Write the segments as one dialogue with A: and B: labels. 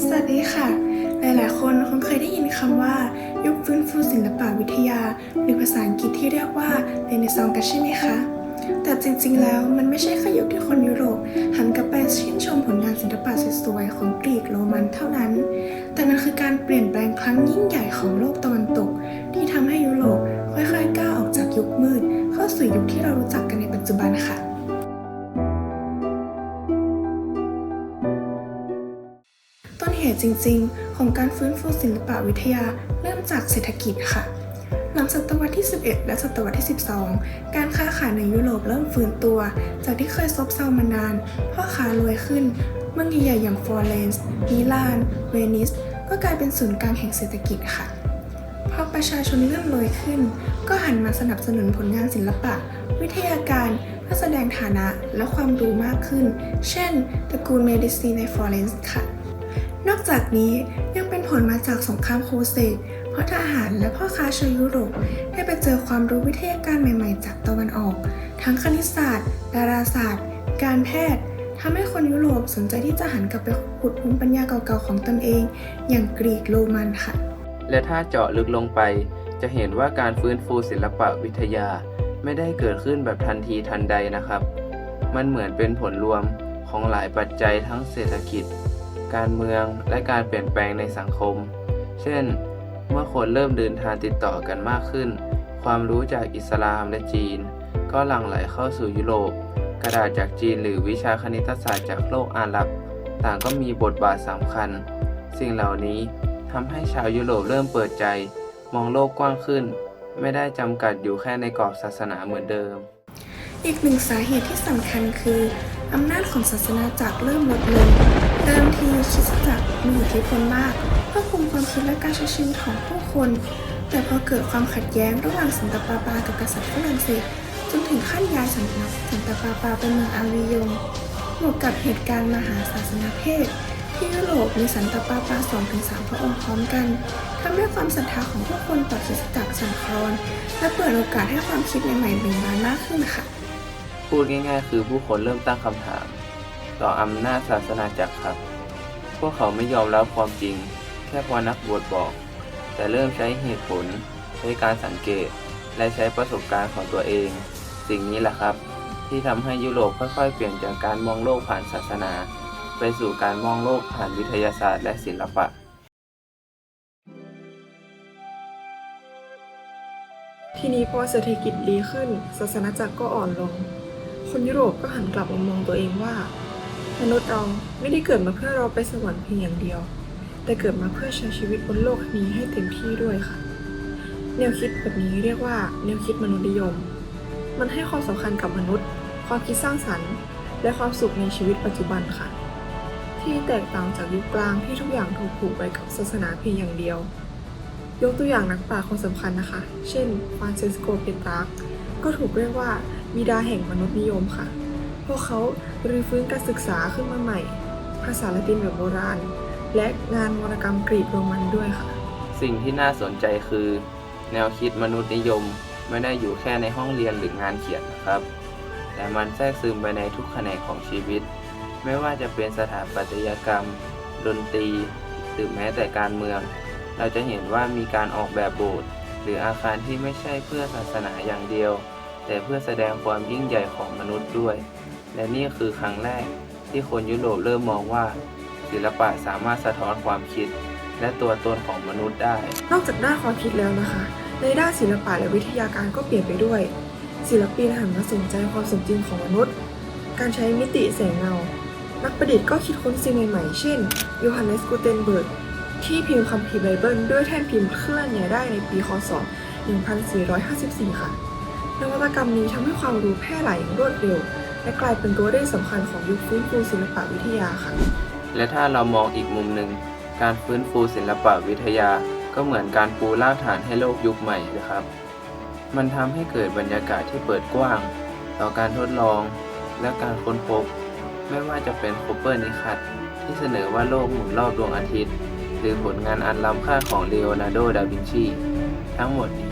A: สวัสดีค่ะ หลาย ๆ คนคงเคยได้ยินคำว่ายุคฟื้นฟูศิลปะวิทยา หรือภาษาอังกฤษที่เรียกว่าเรเนซองกันใช่ไหมคะ แต่จริง ๆ แล้วมันไม่ใช่แค่ยุคที่คนยุโรป หันกลับไปชื่นชมผลงานศิลปะสวย ๆ ของกรีกโรมันเท่านั้น แต่มันคือการเปลี่ยนแปลงครั้งยิ่งใหญ่ของโลกตะวันตก ที่ทำให้ยุโรปค่อย ๆ ก้าวออกจากยุคมืด เข้าสู่ยุคที่เรารู้จักกันในปัจจุบันค่ะ ต้นเหตุจริง ๆ ของการฟื้นฟูศิลปะวิทยาเริ่มจากเศรษฐกิจค่ะ หลังศตวรรษที่ 11 และศตวรรษที่ 12 การค้าขายในยุโรปเริ่มฟื้นตัว จากที่เคยซบเซามานาน พ่อค้ารวยขึ้น เมืองใหญ่ๆอย่างฟลอเรนซ์มิลาน เวนิส ก็กลายเป็นศูนย์กลางแห่งเศรษฐกิจค่ะพอประชาชนเริ่มรวยขึ้น ก็หันมาสนับสนุนผลงานศิลปะ วิทยาการเพื่อแสดงฐานะและความรู้มากขึ้น เช่นตระกูลเมดิซีในฟลอเรนซ์ค่ะ นอกจากนี้ยังเป็นผลมาจากสงครามโครเสดเพราะทหารและพ่อค้าชาวยุโรปได้ไปเจอความรู้วิทยาการใหม่ๆ จากตะวันออก ทั้งคณิตศาสตร์ ดาราศาสตร์ การแพทย์ทำให้คนยุโรปสนใจที่จะหันกลับไปขุดภูมิปัญญาเก่าๆของตนเอง อย่างกรีกโรมันค่ะ
B: และถ้าเจาะลึกลงไป จะเห็นว่าการฟื้นฟูศิลปะวิทยา ไม่ได้เกิดขึ้นแบบทันทีทันใดนะครับ มันเหมือนเป็นผลรวมของหลายปัจจัยทั้งเศรษฐกิจ การเมือง และการเปลี่ยนแปลงในสังคม เช่น เมื่อคนเริ่มเดินทางติดต่อกันมากขึ้น ความรู้จากอิสลามและจีน ก็หลั่งไหลเข้าสู่ยุโรป กระดาษจากจีนหรือวิชาคณิตศาสตร์จากโลกอาหรับ ต่างก็มีบทบาทสำคัญ สิ่งเหล่านี้ทำให้ชาวยุโรปเริ่มเปิดใจ มองโลกกว้างขึ้น ไม่ได้จำกัดอยู่แค่ในกรอบศาสนาเหมือนเดิม
A: อีกหนึ่งสาเหตุที่สำคัญคืออำนาจของศาสนาจักรเริ่มลดลงเดิมที มีอิทธิพลมากควบคุมความคิดและการใช้ชีวิตของผู้คน แต่พอเกิดความขัดแย้งระหว่างสันตปาปากับกษัตริย์ฝรั่งเศสจนถึงขั้นย้ายสำนักสันตปาปาไปเมืองอาวิยงบวกกับเหตุการณ์มหาศาสนาเพศที่ยุโรปมีสันตปาปาสองถึงสามพระองค์พร้อมกันทำให้ความศรัทธาของผู้คนต่อคริสตจักรสั่นคลอน และเปิดโอกาสให้ความคิดใหม่ๆเบ่งบานมากขึ้นค่ะ
B: พูดง่ายๆ คือผู้คนเริ่มตั้งคำถาม ต่ออำนาจศาสนาจักรครับ วกเขาไม่ยอมรับความจริง แค่พอนักบวชบอก แต่เริ่มใช้เหตุผลใช้การสังเกต และใช้ประสบการณ์ของตัวเอง สิ่งนี้แหละครับ ที่ทำให้ยุโรปค่อยๆ เปลี่ยนจากการมองโลกผ่านศาสนา ไปสู่การมองโลกผ่านวิทยาศาสตร์และศิลปะ
C: ทีนี้พอเศรษฐกิจดีขึ้น ศาสนาจักรก็อ่อนลง คนยุโรปก็หันกลับมามองตัวเองว่า มนุษย์เราไม่ได้เกิดมาเพื่อเราไปสวรรค์เพียงอย่างเดียว แต่เกิดมาเพื่อใช้ชีวิตบนโลกนี้ให้เต็มที่ด้วยค่ะ แนวคิดแบบนี้เรียกว่า แนวคิดมนุษยนิยม มันให้ความสำคัญกับมนุษย์ ความคิดสร้างสรรค์ และความสุขในชีวิตปัจจุบันค่ะ ที่แตกต่างจากยุคกลางที่ทุกอย่างถูกผูกไปกับศาสนาเพียงอย่างเดียว ยกตัวอย่างนักปราชญ์คนสำคัญนะคะ เช่นฟรานซิสโกเปตรักก็ถูกเรียกว่าบิดาแห่งมนุษยนิยมค่ะ พวกเขารื้อฟื้นการศึกษาขึ้นมาใหม่ ภาษาละตินแบบโบราณ และงานวรรณกรรมกรีกโรมันด้วยค่ะ
B: สิ่งที่น่าสนใจคือ แนวคิดมนุษยนิยมไม่ได้อยู่แค่ในห้องเรียนหรืองานเขียนนะครับ แต่มันแทรกซึมไปในทุกแขนงของชีวิต ไม่ว่าจะเป็นสถาปัตยกรรม ดนตรี หรือแม้แต่การเมือง เราจะเห็นว่ามีการออกแบบโบสถ์หรืออาคารที่ไม่ใช่เพื่อศาสนาอย่างเดียว แต่เพื่อแสดงความยิ่งใหญ่ของมนุษย์ด้วย และนี่คือครั้งแรกที่คนยุโรปเริ่มมองว่า ศิลปะสามารถสะท้อนความคิด และตัวตนของมนุษย์ได้
C: นอกจากด้านความคิดแล้วนะคะ ในด้านศิลปะและวิทยาการก็เปลี่ยนไปด้วย ศิลปินหันมาสนใจความสมจริงของมนุษย์ การใช้มิติแสงเงา นักประดิษฐ์ก็คิดค้นสิ่งใหม่ๆ เช่นโยฮันเนสกูเทนเบิร์กที่พิมพ์คัมภีร์ไบเบิลด้วยแท่นพิมพ์เคลื่อนย้ายได้ในปีคศ 1454 ค่ะ นวัตกรรมนี้ทำให้ความรู้แพร่หลายอย่างรวดเร็ว และกลายเป็นตัวเร่งสำคัญของยุคฟื้นฟูศิลปวิทยาค่ะ
B: และถ้าเรามองอีกมุมหนึ่ง การฟื้นฟูศิลปวิทยา ก็เหมือนการปูรากฐานให้โลกยุคใหม่นะครับ มันทำให้เกิดบรรยากาศที่เปิดกว้าง ต่อการทดลอง และการค้นพบ ไม่ว่าจะเป็นโคเปอร์นิคัสที่เสนอว่าโลกหมุนรอบดวงอาทิตย์ หรือผลงานอันล้ำค่าของเลโอนาร์โด ดาวินชี ทั้งหมดนี้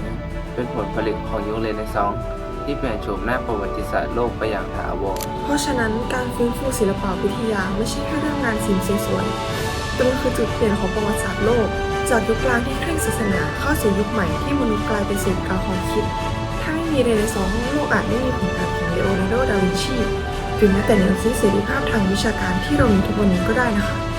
B: เป็นผลผลิตของยุคเรเนซองส์ ที่เปลี่ยนโฉมหน้าประวัติศาสตร์โลกไปอย่างถาวร
C: เพราะฉะนั้นการฟื้นฟูศิลปวิทยาไม่ใช่แค่เรื่องงานศิลป์สวยๆจนมันคือจุดเปลี่ยนของประวัติศาสตร์โลก จากยุคกลางที่เคร่งศาสนาเข้าสู่ยุคใหม่ที่มนุษย์กลายเป็นศูนย์กลางความคิด ถ้าไม่มีเรเนซองส์โลกอาจไม่มีผลงานของเลโอนาร์โด ดาวินชีหรือแม้แต่แนวคิดเสรีภาพทางวิชาการที่เรามีทุกวันนี้ก็ได้นะคะ